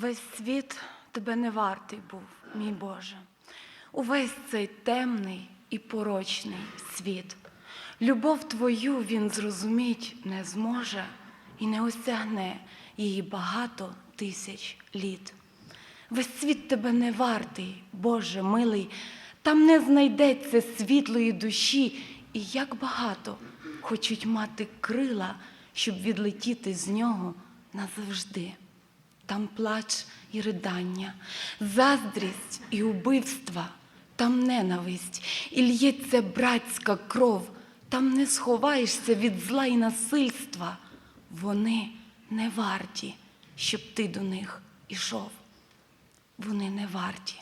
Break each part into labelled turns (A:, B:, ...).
A: Весь світ тебе не вартий був, мій Боже. Увесь цей темний і порочний світ. Любов твою він зрозуміть не зможе і не осягне її багато тисяч літ. Весь світ тебе не вартий, Боже милий, там не знайдеться світлої душі, і як багато хочуть мати крила, щоб відлетіти з нього назавжди. Там плач і ридання, заздрість і убивства, там ненависть, і л'ється братська кров, там не сховаєшся від зла і насильства. Вони не варті, щоб ти до них ішов. Вони не варті.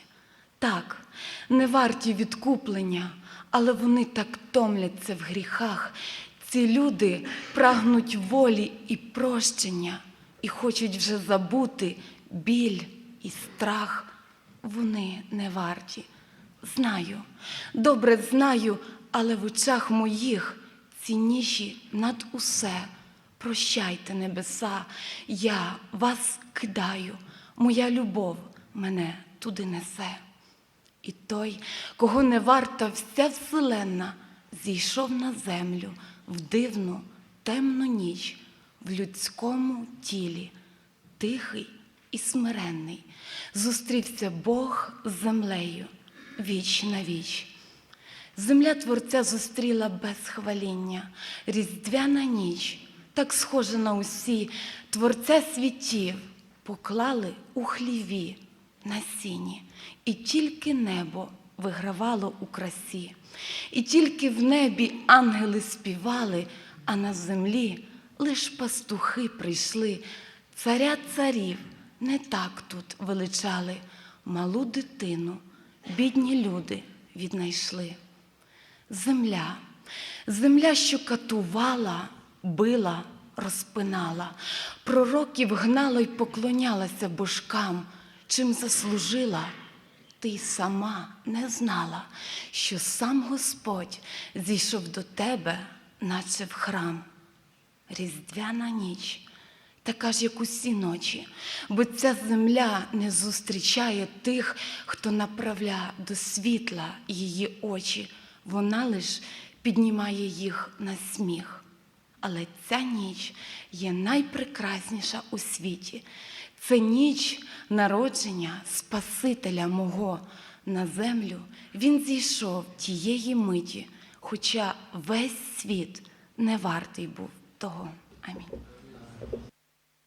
A: Так, не варті відкуплення, але вони так томляться в гріхах. Ці люди прагнуть волі і прощення і хочуть вже забути біль і страх. Вони не варті. Знаю, добре знаю, але в очах моїх цінніші над усе. Прощайте, небеса, я вас кидаю, моя любов мене туди несе. І той, кого не варта вся вселенна, зійшов на землю в дивну темну ніч, в людському тілі, тихий і смиренний, зустрівся Бог з землею віч на віч. Земля Творця зустріла без хваління, різдвяна ніч, так схожа на усі, Творця світів поклали у хліві на сіні, і тільки небо вигравало у красі, і тільки в небі ангели співали, а на землі лиш пастухи прийшли, царя царів не так тут величали, малу дитину, бідні люди віднайшли. Земля, земля, що катувала, била, розпинала, пророків гнала й поклонялася божкам, чим заслужила, ти сама не знала, що сам Господь зійшов до тебе, наче в храм. Різдвяна ніч, така ж, як усі ночі, бо ця земля не зустрічає тих, хто направля до світла її очі, вона лиш піднімає їх на сміх. Але ця ніч є найпрекрасніша у світі. Це ніч народження Спасителя мого на землю. Він зійшов тієї миті, хоча весь світ не вартий був toho. I mean.